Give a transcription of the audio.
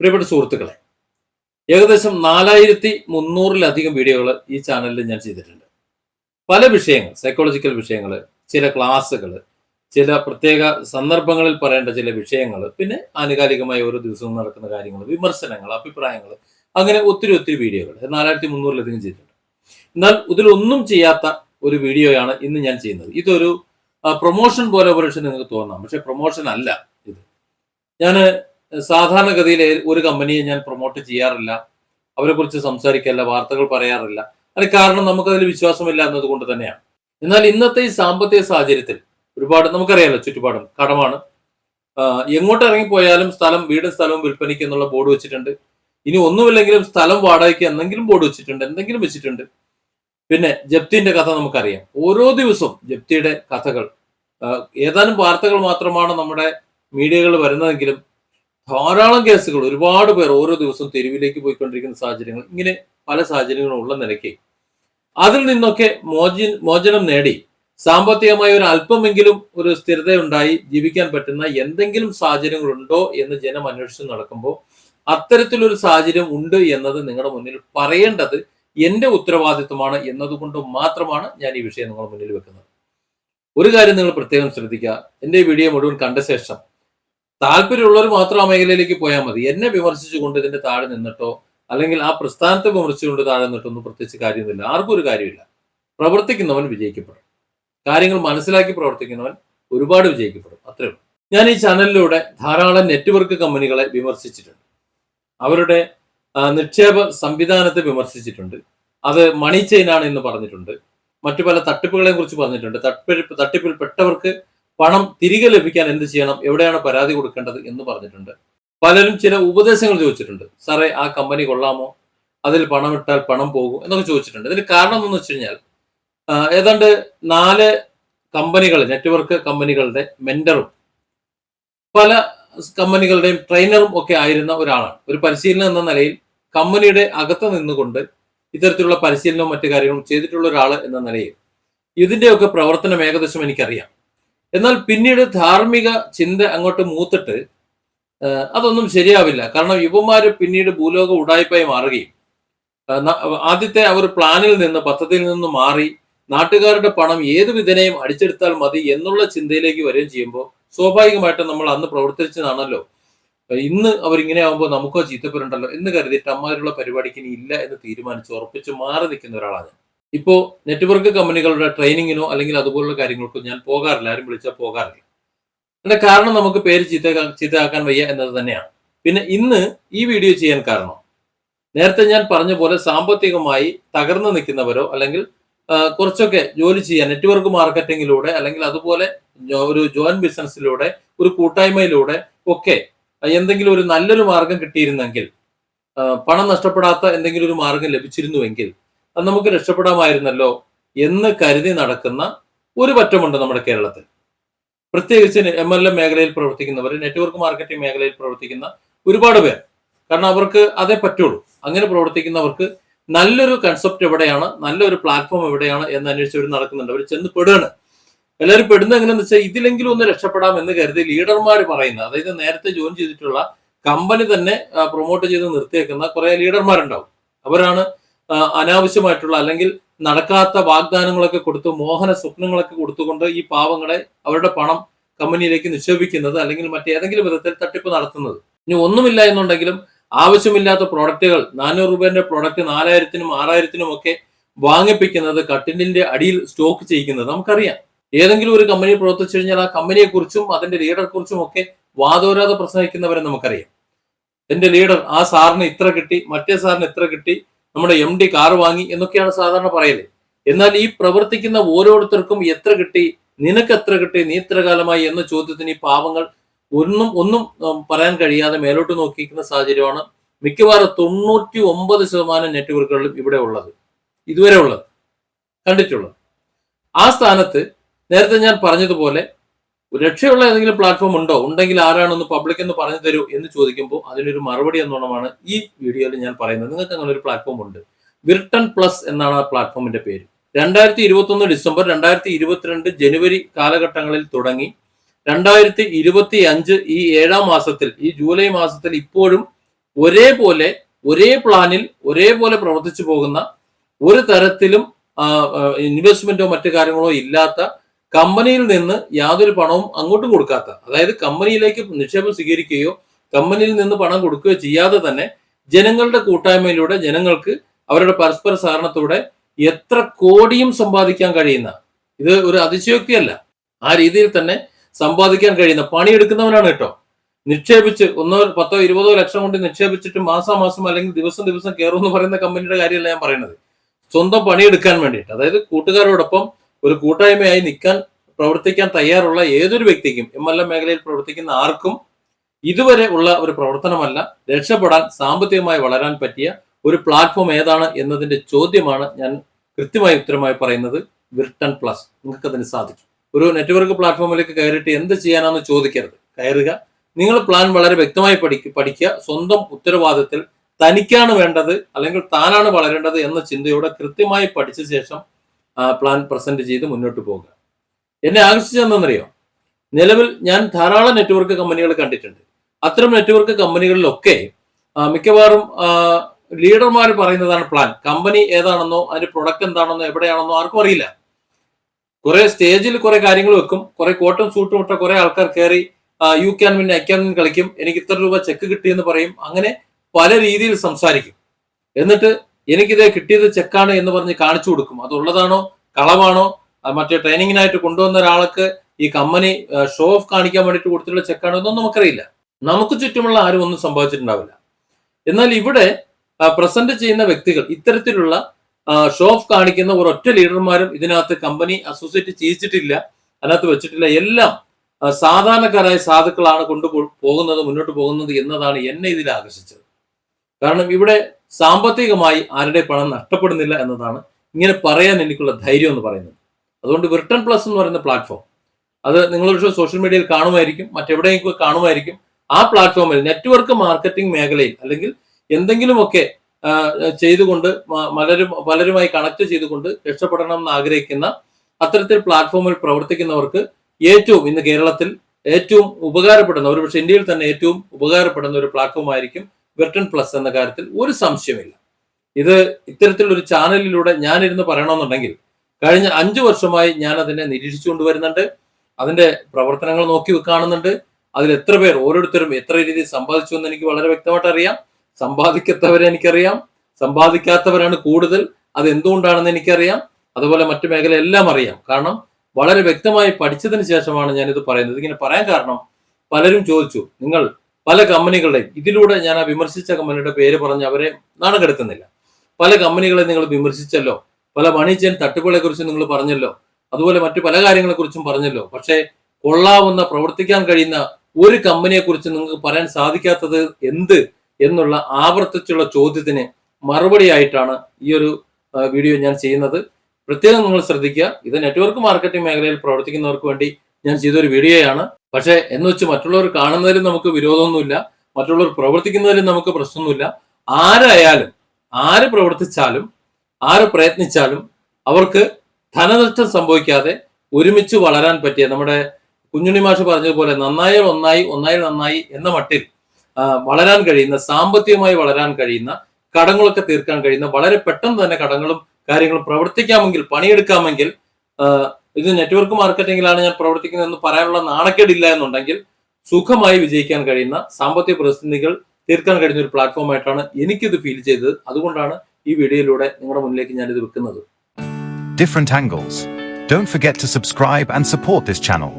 പ്രിയപ്പെട്ട സുഹൃത്തുക്കളെ ഏകദേശം നാലായിരത്തി മുന്നൂറിലധികം വീഡിയോകൾ ഈ ചാനലിൽ ഞാൻ ചെയ്തിട്ടുണ്ട്. പല വിഷയങ്ങൾ സൈക്കോളജിക്കൽ വിഷയങ്ങൾ ചില ക്ലാസ്സുകൾ ചില പ്രത്യേക സന്ദർഭങ്ങളിൽ പറയേണ്ട ചില വിഷയങ്ങൾ പിന്നെ ആനുകാലികമായി ഓരോ ദിവസവും നടക്കുന്ന കാര്യങ്ങൾ വിമർശനങ്ങൾ അഭിപ്രായങ്ങൾ അങ്ങനെ ഒത്തിരി ഒത്തിരി വീഡിയോകൾ നാലായിരത്തി മുന്നൂറിലധികം ചെയ്തിട്ടുണ്ട്. എന്നാൽ ഇതിലൊന്നും ചെയ്യാത്ത ഒരു വീഡിയോയാണ് ഇന്ന് ഞാൻ ചെയ്യുന്നത്. ഇതൊരു പ്രൊമോഷൻ പോലെ പക്ഷെ നിങ്ങൾക്ക് തോന്നാം. പക്ഷെ പ്രൊമോഷൻ അല്ല ഇത്. ഞാൻ സാധാരണഗതിയിൽ ഒരു കമ്പനിയെ ഞാൻ പ്രൊമോട്ട് ചെയ്യാറില്ല. അവരെ കുറിച്ച് സംസാരിക്കല്ല വാർത്തകൾ പറയാറില്ല. അതിന് കാരണം നമുക്കതിൽ വിശ്വാസമില്ല എന്നതുകൊണ്ട് തന്നെയാണ്. എന്നാൽ ഇന്നത്തെ ഈ സാമ്പത്തിക സാഹചര്യത്തിൽ ഒരുപാട് നമുക്കറിയാലോ ചുറ്റുപാടും കടമാണ്. എങ്ങോട്ട് ഇറങ്ങിപ്പോയാലും സ്ഥലം വീടും സ്ഥലവും വിൽപ്പനയ്ക്ക് എന്നുള്ള ബോർഡ് വെച്ചിട്ടുണ്ട്. ഇനി ഒന്നുമില്ലെങ്കിലും സ്ഥലം വാടകയ്ക്ക് എന്തെങ്കിലും ബോർഡ് വെച്ചിട്ടുണ്ട് എന്തെങ്കിലും വെച്ചിട്ടുണ്ട്. പിന്നെ ജപ്തിന്റെ കഥ നമുക്കറിയാം. ഓരോ ദിവസവും ജപ്തിയുടെ കഥകൾ ഏതാനും വാർത്തകൾ മാത്രമാണ് നമ്മുടെ മീഡിയകൾ വരുന്നതെങ്കിലും ധാരാളം കേസുകൾ ഒരുപാട് പേർ ഓരോ ദിവസവും തെരുവിലേക്ക് പോയിക്കൊണ്ടിരിക്കുന്ന സാഹചര്യങ്ങൾ ഇങ്ങനെ പല സാഹചര്യങ്ങളും ഉള്ള നിലയ്ക്ക്. അതിൽ നിന്നൊക്കെ മോചി മോചനം നേടി സാമ്പത്തികമായി ഒരു അല്പമെങ്കിലും ഒരു സ്ഥിരതയുണ്ടായി ജീവിക്കാൻ പറ്റുന്ന എന്തെങ്കിലും സാഹചര്യങ്ങളുണ്ടോ എന്ന് ജനം അന്വേഷിച്ച് നടക്കുമ്പോൾ അത്തരത്തിലൊരു സാഹചര്യം ഉണ്ട് എന്നത് നിങ്ങളുടെ മുന്നിൽ പറയേണ്ടത് എന്റെ ഉത്തരവാദിത്വമാണ് എന്നതുകൊണ്ട് മാത്രമാണ് ഞാൻ ഈ വിഷയം നിങ്ങളുടെ മുന്നിൽ വെക്കുന്നത്. ഒരു കാര്യം നിങ്ങൾ പ്രത്യേകം ശ്രദ്ധിക്കുക. എന്റെ വീഡിയോ മുഴുവൻ കണ്ട ശേഷം താല്പര്യമുള്ളവർ മാത്രം ആ മേഖലയിലേക്ക് പോയാൽ മതി. എന്നെ വിമർശിച്ചുകൊണ്ട് ഇതിന്റെ താഴെ നിന്നിട്ടോ അല്ലെങ്കിൽ ആ പ്രസ്ഥാനത്തെ വിമർശിച്ചുകൊണ്ട് താഴെ നിന്നിട്ടോ ഒന്നും പ്രത്യേകിച്ച് കാര്യമൊന്നുമില്ല ആർക്കും ഒരു കാര്യമില്ല. പ്രവർത്തിക്കുന്നവൻ വിജയിക്കപ്പെടും. കാര്യങ്ങൾ മനസ്സിലാക്കി പ്രവർത്തിക്കുന്നവൻ ഒരുപാട് വിജയിക്കപ്പെടും. അത്രേ ഉള്ളൂ. ഞാൻ ഈ ചാനലിലൂടെ ധാരാളം നെറ്റ്വർക്ക് കമ്പനികളെ വിമർശിച്ചിട്ടുണ്ട്. അവരുടെ നിക്ഷേപ സംവിധാനത്തെ വിമർശിച്ചിട്ടുണ്ട്. അത് മണി ചെയിൻ ആണ് എന്ന് പറഞ്ഞിട്ടുണ്ട്. മറ്റു പല തട്ടിപ്പുകളെ കുറിച്ച് പറഞ്ഞിട്ടുണ്ട്. തട്ടിപ്പ് തട്ടിപ്പിൽ പെട്ടവർക്ക് പണം തിരികെ ലഭിക്കാൻ എന്ത് ചെയ്യണം? എവിടെയാണ് പരാതി കൊടുക്കേണ്ടത് എന്ന് പറഞ്ഞിട്ടുണ്ട്. പലരും ചില ഉപദേശങ്ങൾ ചോദിച്ചിട്ടുണ്ട്. സാറേ ആ കമ്പനി കൊള്ളാമോ? അതിൽ പണം ഇട്ടാൽ പണം പോകും എന്നൊക്കെ ചോദിച്ചിട്ടുണ്ട്. ഇതിന് കാരണം എന്ന് വെച്ച് കഴിഞ്ഞാൽ ഏതാണ്ട് നാല് കമ്പനികൾ നെറ്റ്വർക്ക് കമ്പനികളുടെ മെന്ററും പല കമ്പനികളുടെയും ട്രെയിനറും ഒക്കെ ആയിരുന്ന ഒരാളാണ്. ഒരു പരിശീലനം എന്ന നിലയിൽ കമ്പനിയുടെ അകത്ത് നിന്നുകൊണ്ട് ഇത്തരത്തിലുള്ള പരിശീലനവും മറ്റു കാര്യങ്ങളും ചെയ്തിട്ടുള്ള ഒരാൾ എന്ന നിലയിൽ ഇതിന്റെയൊക്കെ പ്രവർത്തനം ഏകദേശം എനിക്കറിയാം. എന്നാൽ പിന്നീട് ധാർമ്മിക ചിന്ത അങ്ങോട്ട് മൂത്തിട്ട് അതൊന്നും ശരിയാവില്ല. കാരണം യുവമാർ പിന്നീട് ഭൂലോക ഉടായ്പായി മാറുകയും ആദ്യത്തെ അവർ പ്ലാനിൽ നിന്ന് പദ്ധതിയിൽ നിന്ന് മാറി നാട്ടുകാരുടെ പണം ഏത് വിധനയും അടിച്ചെടുത്താൽ മതി എന്നുള്ള ചിന്തയിലേക്ക് വരികയും ചെയ്യുമ്പോൾ സ്വാഭാവികമായിട്ടും നമ്മൾ അന്ന് പ്രവർത്തിച്ചതാണല്ലോ. ഇന്ന് അവരിങ്ങനെ ആകുമ്പോൾ നമുക്കോ ചീത്തപ്പേരുണ്ടല്ലോ എന്ന് കരുതിയിട്ട് അമ്മാതിരിയുള്ള പരിപാടിക്ക് ഇനി ഇല്ല എന്ന് തീരുമാനിച്ച് ഉറപ്പിച്ച് മാറി നിൽക്കുന്ന ഒരാളാണ് ഞാൻ ഇപ്പോ നെറ്റ്വർക്ക് കമ്പനികളുടെ ട്രെയിനിങ്ങിനോ അല്ലെങ്കിൽ അതുപോലുള്ള കാര്യങ്ങൾക്കോ ഞാൻ പോകാറില്ല. ആരും വിളിച്ചാൽ പോകാറില്ല. അതിന്റെ കാരണം നമുക്ക് പേര് ചീത്ത ചീത്തയാക്കാൻ വയ്യ എന്നത് തന്നെയാണ്. പിന്നെ ഇന്ന് ഈ വീഡിയോ ചെയ്യാൻ കാരണം നേരത്തെ ഞാൻ പറഞ്ഞ പോലെ സാമ്പത്തികമായി തകർന്നു നിൽക്കുന്നവരോ അല്ലെങ്കിൽ കുറച്ചൊക്കെ ജോലി ചെയ്യാൻ നെറ്റ്വർക്ക് മാർക്കറ്റിങ്ങിലൂടെ അല്ലെങ്കിൽ അതുപോലെ ഒരു ജോയിന്റ് ബിസിനസ്സിലൂടെ ഒരു കൂട്ടായ്മയിലൂടെ ഒക്കെ എന്തെങ്കിലും ഒരു നല്ലൊരു മാർഗം കിട്ടിയിരുന്നെങ്കിൽ പണം നഷ്ടപ്പെടാത്ത എന്തെങ്കിലും ഒരു മാർഗം ലഭിച്ചിരുന്നുവെങ്കിൽ അത് നമുക്ക് രക്ഷപ്പെടാമായിരുന്നല്ലോ എന്ന് കരുതി നടക്കുന്ന ഒരു പറ്റമുണ്ട് നമ്മുടെ കേരളത്തിൽ. പ്രത്യേകിച്ച് എം എൽ എ മേഖലയിൽ പ്രവർത്തിക്കുന്നവർ നെറ്റ്വർക്ക് മാർക്കറ്റിംഗ് മേഖലയിൽ പ്രവർത്തിക്കുന്ന ഒരുപാട് പേർ. കാരണം അവർക്ക് അതേ പറ്റുള്ളൂ. അങ്ങനെ പ്രവർത്തിക്കുന്നവർക്ക് നല്ലൊരു കൺസെപ്റ്റ് എവിടെയാണ് നല്ലൊരു പ്ലാറ്റ്ഫോം എവിടെയാണ് എന്ന് അന്വേഷിച്ചവർ നടക്കുന്നുണ്ട്. അവർ ചെന്ന് പെടുകയാണ്. എല്ലാവരും പെടുന്നത് എങ്ങനെയെന്ന് വെച്ചാൽ ഇതിലെങ്കിലും ഒന്ന് രക്ഷപ്പെടാം എന്ന് കരുതി ലീഡർമാർ പറയുന്ന അതായത് നേരത്തെ ജോയിൻ ചെയ്തിട്ടുള്ള കമ്പനി തന്നെ പ്രൊമോട്ട് ചെയ്ത് നിർത്തിയേക്കുന്ന കുറെ ലീഡർമാരുണ്ടാവും അവരാണ് അനാവശ്യമായിട്ടുള്ള അല്ലെങ്കിൽ നടക്കാത്ത വാഗ്ദാനങ്ങളൊക്കെ കൊടുത്ത് മോഹന സ്വപ്നങ്ങളൊക്കെ കൊടുത്തുകൊണ്ട് ഈ പാവങ്ങളെ അവരുടെ പണം കമ്പനിയിലേക്ക് നിക്ഷേപിക്കുന്നത് അല്ലെങ്കിൽ മറ്റേതെങ്കിലും വിധത്തിൽ തട്ടിപ്പ് നടത്തുന്നത്. ഇനി ഒന്നുമില്ല എന്നുണ്ടെങ്കിലും ആവശ്യമില്ലാത്ത പ്രോഡക്റ്റുകൾ നാനൂറ് രൂപേന്റെ പ്രോഡക്റ്റ് നാലായിരത്തിനും ആറായിരത്തിനും ഒക്കെ വാങ്ങിപ്പിക്കുന്നത് കട്ടിലിന്റെ അടിയിൽ സ്റ്റോക്ക് ചെയ്യിക്കുന്നത് നമുക്കറിയാം. ഏതെങ്കിലും ഒരു കമ്പനി പ്രവർത്തിച്ചു കഴിഞ്ഞാൽ ആ കമ്പനിയെ കുറിച്ചും അതിന്റെ ലീഡറെ കുറിച്ചും ഒക്കെ വാദോരാതെ പ്രസംഗിക്കുന്നവരെ നമുക്കറിയാം. എന്റെ ലീഡർ ആ സാറിന് ഇത്ര കിട്ടി മറ്റേ സാറിന് ഇത്ര കിട്ടി നമ്മുടെ എം ഡി കാർ വാങ്ങി എന്നൊക്കെയാണ് സാധാരണ പറയൽ. എന്നാൽ ഈ പ്രവർത്തിക്കുന്ന ഓരോരുത്തർക്കും എത്ര കിട്ടി നിനക്ക് എത്ര കിട്ടി നീ ഇത്ര കാലമായി എന്ന ചോദ്യത്തിന് ഈ പാവങ്ങൾ ഒന്നും ഒന്നും പറയാൻ കഴിയാതെ മേലോട്ട് നോക്കിയിരിക്കുന്ന സാഹചര്യമാണ് മിക്കവാറും തൊണ്ണൂറ്റി ഒമ്പത് ശതമാനം നെറ്റ്വർക്കുകളിലും ഇവിടെ ഉള്ളത്. ഇതുവരെ ഉള്ളത്. കണ്ടിട്ടുള്ളത്. ആ സ്ഥാനത്ത് നേരത്തെ ഞാൻ പറഞ്ഞതുപോലെ രക്ഷയുള്ള ഏതെങ്കിലും പ്ലാറ്റ്ഫോം ഉണ്ടോ? ഉണ്ടെങ്കിൽ ആരാണെന്ന് പബ്ലിക് എന്ന് പറഞ്ഞു തരൂ എന്ന് ചോദിക്കുമ്പോൾ അതിനൊരു മറുപടി എന്നോണമാണ് ഈ വീഡിയോയിൽ ഞാൻ പറയുന്നത്. നിങ്ങൾക്ക് അങ്ങനെ ഒരു പ്ലാറ്റ്ഫോം ഉണ്ട്. വിർട്ടൺ പ്ലസ് എന്നാണ് ആ പ്ലാറ്റ്ഫോമിന്റെ പേര്. രണ്ടായിരത്തി ഇരുപത്തി ഒന്ന് ഡിസംബർ രണ്ടായിരത്തി ഇരുപത്തിരണ്ട് ജനുവരി കാലഘട്ടങ്ങളിൽ തുടങ്ങി രണ്ടായിരത്തി ഇരുപത്തി അഞ്ച് ഈ ഏഴാം മാസത്തിൽ ഈ ജൂലൈ മാസത്തിൽ ഇപ്പോഴും ഒരേപോലെ ഒരേ പ്ലാനിൽ ഒരേപോലെ പ്രവർത്തിച്ചു പോകുന്ന ഒരു തരത്തിലും ഇൻവെസ്റ്റ്മെന്റോ മറ്റു കാര്യങ്ങളോ ഇല്ലാത്ത കമ്പനിയിൽ നിന്ന് യാതൊരു പണവും അങ്ങോട്ടും കൊടുക്കാത്ത അതായത് കമ്പനിയിലേക്ക് നിക്ഷേപം സ്വീകരിക്കുകയോ കമ്പനിയിൽ നിന്ന് പണം കൊടുക്കുകയോ ചെയ്യാതെ തന്നെ ജനങ്ങളുടെ കൂട്ടായ്മയിലൂടെ ജനങ്ങൾക്ക് അവരുടെ പരസ്പര സഹകരണത്തോടെ എത്ര കോടിയും സമ്പാദിക്കാൻ കഴിയുന്ന ഇത് ഒരു അതിശയോക്തിയല്ല. ആ രീതിയിൽ തന്നെ സമ്പാദിക്കാൻ കഴിയുന്ന പണിയെടുക്കുന്നവനാണ് കേട്ടോ. നിക്ഷേപിച്ച് ഒന്നോ പത്തോ ഇരുപതോ ലക്ഷം കൊണ്ട് നിക്ഷേപിച്ചിട്ട് മാസാമാസം അല്ലെങ്കിൽ ദിവസം ദിവസം കയറും എന്ന് പറയുന്ന കമ്പനിയുടെ കാര്യമല്ല ഞാൻ പറയുന്നത്. സ്വന്തം പണിയെടുക്കാൻ വേണ്ടിയിട്ട് അതായത് കൂട്ടുകാരോടൊപ്പം ഒരു കൂട്ടായ്മയായി നിൽക്കാൻ പ്രവർത്തിക്കാൻ തയ്യാറുള്ള ഏതൊരു വ്യക്തിക്കും എം എൽ എ മേഖലയിൽ പ്രവർത്തിക്കുന്ന ആർക്കും ഇതുവരെ ഉള്ള ഒരു പ്രവർത്തനമല്ല. രക്ഷപ്പെടാൻ സാമ്പത്തികമായി വളരാൻ പറ്റിയ ഒരു പ്ലാറ്റ്ഫോം ഏതാണ് എന്നതിന്റെ ചോദ്യമാണ് ഞാൻ കൃത്യമായി ഉത്തരമായി പറയുന്നത് വിർട്ടൺ പ്ലസ്. നിങ്ങൾക്ക് അതിന് സാധിക്കും. ഒരു നെറ്റ്വർക്ക് പ്ലാറ്റ്ഫോമിലേക്ക് കയറിയിട്ട് എന്ത് ചെയ്യാനാന്ന് ചോദിക്കരുത്. കയറുക. നിങ്ങൾ പ്ലാൻ വളരെ വ്യക്തമായി പഠിക്കുക പഠിക്കുക. സ്വന്തം ഉത്തരവാദിത്തത്തിൽ തനിക്കാണ് വേണ്ടത് അല്ലെങ്കിൽ താനാണ് വളരേണ്ടത് എന്ന ചിന്തയോടെ കൃത്യമായി പഠിച്ച ശേഷം പ്ലാൻ പ്രസന്റ് ചെയ്ത് മുന്നോട്ട് പോകുക. എന്നെ ആകർഷിച്ചതെന്നറിയോ നിലവിൽ ഞാൻ ധാരാളം നെറ്റ്വർക്ക് കമ്പനികൾ കണ്ടിട്ടുണ്ട്. അത്തരം നെറ്റ്വർക്ക് കമ്പനികളിലൊക്കെ മിക്കവാറും ലീഡർമാർ പറയുന്നതാണ് പ്ലാൻ കമ്പനി ഏതാണെന്നോ അതിന്റെ പ്രൊഡക്റ്റ് എന്താണെന്നോ എവിടെയാണെന്നോ ആർക്കും അറിയില്ല. കുറെ സ്റ്റേജിൽ കുറെ കാര്യങ്ങൾ വെക്കും. കുറെ കോട്ടും സൂട്ടും ഇട്ട കുറെ ആൾക്കാർ കയറി you can win I can win കളിക്കും. എനിക്ക് ഇത്ര രൂപ ചെക്ക് കിട്ടിയെന്ന് പറയും. അങ്ങനെ പല രീതിയിൽ സംസാരിക്കും. എന്നിട്ട് എനിക്കിത് കിട്ടിയത് ചെക്കാണ് എന്ന് പറഞ്ഞ് കാണിച്ചു കൊടുക്കും. അതുള്ളതാണോ? കളവാണോ? ആ, മറ്റേ ട്രെയിനിങ്ങിനായിട്ട് കൊണ്ടുവന്ന ഒരാൾക്ക് ഈ കമ്പനി ഷോ ഓഫ് കാണിക്കാൻ വേണ്ടിയിട്ട് കൊടുത്തിട്ടുള്ള ചെക്കാണോ എന്നൊന്നും നമുക്കറിയില്ല. നമുക്ക് ചുറ്റുമുള്ള ആരും ഒന്നും സംഭവിച്ചിട്ടുണ്ടാവില്ല. എന്നാൽ ഇവിടെ പ്രസന്റ് ചെയ്യുന്ന വ്യക്തികൾ ഇത്തരത്തിലുള്ള ഷോ ഓഫ് കാണിക്കുന്ന ഒരൊറ്റ ലീഡർമാരും ഇതിനകത്ത് കമ്പനി അസോസിയേറ്റ് ചെയ്യിച്ചിട്ടില്ല. അതിനകത്ത് വെച്ചിട്ടില്ല. എല്ലാം സാധാരണക്കാരായ സാധുക്കളാണ് കൊണ്ടു പോകുന്നത് മുന്നോട്ട് പോകുന്നത് എന്നതാണ് എന്നെ ഇതിൽ ആകർഷിച്ചത്. കാരണം ഇവിടെ സാമ്പത്തികമായി ആരുടെ പണം നഷ്ടപ്പെടുന്നില്ല എന്നതാണ് ഇങ്ങനെ പറയാൻ എനിക്കുള്ള ധൈര്യം എന്ന് പറയുന്നത്. അതുകൊണ്ട് വിർട്ടൺ പ്ലസ് എന്ന് പറയുന്ന പ്ലാറ്റ്ഫോം അത് നിങ്ങളൊരു സോഷ്യൽ മീഡിയയിൽ കാണുമായിരിക്കും മറ്റെവിടെയെങ്കിലും കാണുമായിരിക്കും. ആ പ്ലാറ്റ്ഫോമിൽ നെറ്റ്വർക്ക് മാർക്കറ്റിംഗ് മേഖലയിൽ അല്ലെങ്കിൽ എന്തെങ്കിലുമൊക്കെ ചെയ്തുകൊണ്ട് പലരും പലരുമായി കണക്ട് ചെയ്തുകൊണ്ട് രക്ഷപ്പെടണം എന്ന് ആഗ്രഹിക്കുന്ന അത്തരത്തിൽ പ്ലാറ്റ്ഫോമിൽ പ്രവർത്തിക്കുന്നവർക്ക് ഏറ്റവും ഇന്ന് കേരളത്തിൽ ഏറ്റവും ഉപകാരപ്പെടുന്ന ഒരുപക്ഷെ ഇന്ത്യയിൽ തന്നെ ഏറ്റവും ഉപകാരപ്പെടുന്ന ഒരു പ്ലാറ്റ്ഫോം ആയിരിക്കും വിർട്ടൺ പ്ലസ് എന്ന കാര്യത്തിൽ ഒരു സംശയമില്ല ഇത് ഇത്തരത്തിലൊരു ചാനലിലൂടെ ഞാനിരുന്ന് പറയണമെന്നുണ്ടെങ്കിൽ കഴിഞ്ഞ അഞ്ചു വർഷമായി ഞാൻ അതിനെ നിരീക്ഷിച്ചു കൊണ്ടുവരുന്നുണ്ട്. അതിന്റെ പ്രവർത്തനങ്ങൾ നോക്കി കാണുന്നുണ്ട്. അതിൽ എത്ര പേർ ഓരോരുത്തരും എത്ര രീതിയിൽ സമ്പാദിച്ചു എന്ന് എനിക്ക് വളരെ വ്യക്തമായിട്ട് അറിയാം. സമ്പാദിക്കാത്തവരെ എനിക്കറിയാം. സമ്പാദിക്കാത്തവരാണ് കൂടുതൽ. അത് എന്തുകൊണ്ടാണെന്ന് എനിക്കറിയാം. അതുപോലെ മറ്റു മേഖല എല്ലാം അറിയാം. കാരണം വളരെ വ്യക്തമായി പഠിച്ചതിന് ശേഷമാണ് ഞാനിത് പറയുന്നത്. ഇങ്ങനെ പറയാൻ കാരണം പലരും ചോദിച്ചു നിങ്ങൾ പല കമ്പനികളുടെയും ഇതിലൂടെ ഞാൻ ആ വിമർശിച്ച കമ്പനിയുടെ പേര് പറഞ്ഞ് അവരെ നാണം കെടുത്തുന്നില്ല. പല കമ്പനികളെ നിങ്ങൾ വിമർശിച്ചല്ലോ പല മണി തട്ടിപ്പുകളെ കുറിച്ച് നിങ്ങൾ പറഞ്ഞല്ലോ അതുപോലെ മറ്റു പല കാര്യങ്ങളെ കുറിച്ചും പറഞ്ഞല്ലോ. പക്ഷേ കൊള്ളാവുന്ന പ്രവർത്തിക്കാൻ കഴിയുന്ന ഒരു കമ്പനിയെ കുറിച്ച് നിങ്ങൾക്ക് പറയാൻ സാധിക്കാത്തത് എന്ത് എന്നുള്ള ആവർത്തിച്ചുള്ള ചോദ്യത്തിന് മറുപടിയായിട്ടാണ് ഈ ഒരു വീഡിയോ ഞാൻ ചെയ്യുന്നത്. പ്രത്യേകം നിങ്ങൾ ശ്രദ്ധിക്കുക. ഇത് നെറ്റ്വർക്ക് മാർക്കറ്റിംഗ് മേഖലയിൽ പ്രവർത്തിക്കുന്നവർക്ക് വേണ്ടി ഞാൻ ചെയ്തൊരു വീഡിയോയാണ്. പക്ഷേ എന്ന് വെച്ച് മറ്റുള്ളവർ കാണുന്നതിലും നമുക്ക് വിരോധമൊന്നുമില്ല. മറ്റുള്ളവർ പ്രവർത്തിക്കുന്നതിലും നമുക്ക് പ്രശ്നമൊന്നുമില്ല. ആരായാലും ആര് പ്രവർത്തിച്ചാലും ആര് പ്രയത്നിച്ചാലും അവർക്ക് ധനനഷ്ടം സംഭവിക്കാതെ ഒരുമിച്ച് വളരാൻ പറ്റിയ നമ്മുടെ കുഞ്ഞുണ്ണി മാഷ് പറഞ്ഞതുപോലെ നന്നായാൽ ഒന്നായി ഒന്നായി നന്നായി എന്ന മട്ടിൽ വളരാൻ കഴിയുന്ന സാമ്പത്തികമായി വളരാൻ കഴിയുന്ന കടങ്ങളൊക്കെ തീർക്കാൻ കഴിയുന്ന വളരെ പെട്ടെന്ന് തന്നെ കടങ്ങളും കാര്യങ്ങളും പ്രവർത്തിക്കാമെങ്കിൽ പണിയെടുക്കാമെങ്കിൽ ഇത് നെറ്റ്വർക്ക് മാർക്കറ്റിംഗിലാണ് ഞാൻ പ്രവർത്തിക്കുന്നതെന്ന് പറയാനുള്ള നാണക്കേടില്ല എന്നുണ്ടെങ്കിൽ സുഖമായി വിജയിക്കാൻ കഴിയുന്ന സാമ്പത്തിക പ്രതിസന്ധികൾ തീർക്കാൻ കഴിയുന്ന ഒരു പ്ലാറ്റ്ഫോം ആയിട്ടാണ് എനിക്കിത് ഫീൽ ചെയ്തത് അതുകൊണ്ടാണ് ഈ വീഡിയോയിലൂടെ നിങ്ങളുടെ മുന്നിലേക്ക് ഞാൻ ഇത് വെക്കുന്നത് different angles. Don't forget to subscribe and support this channel.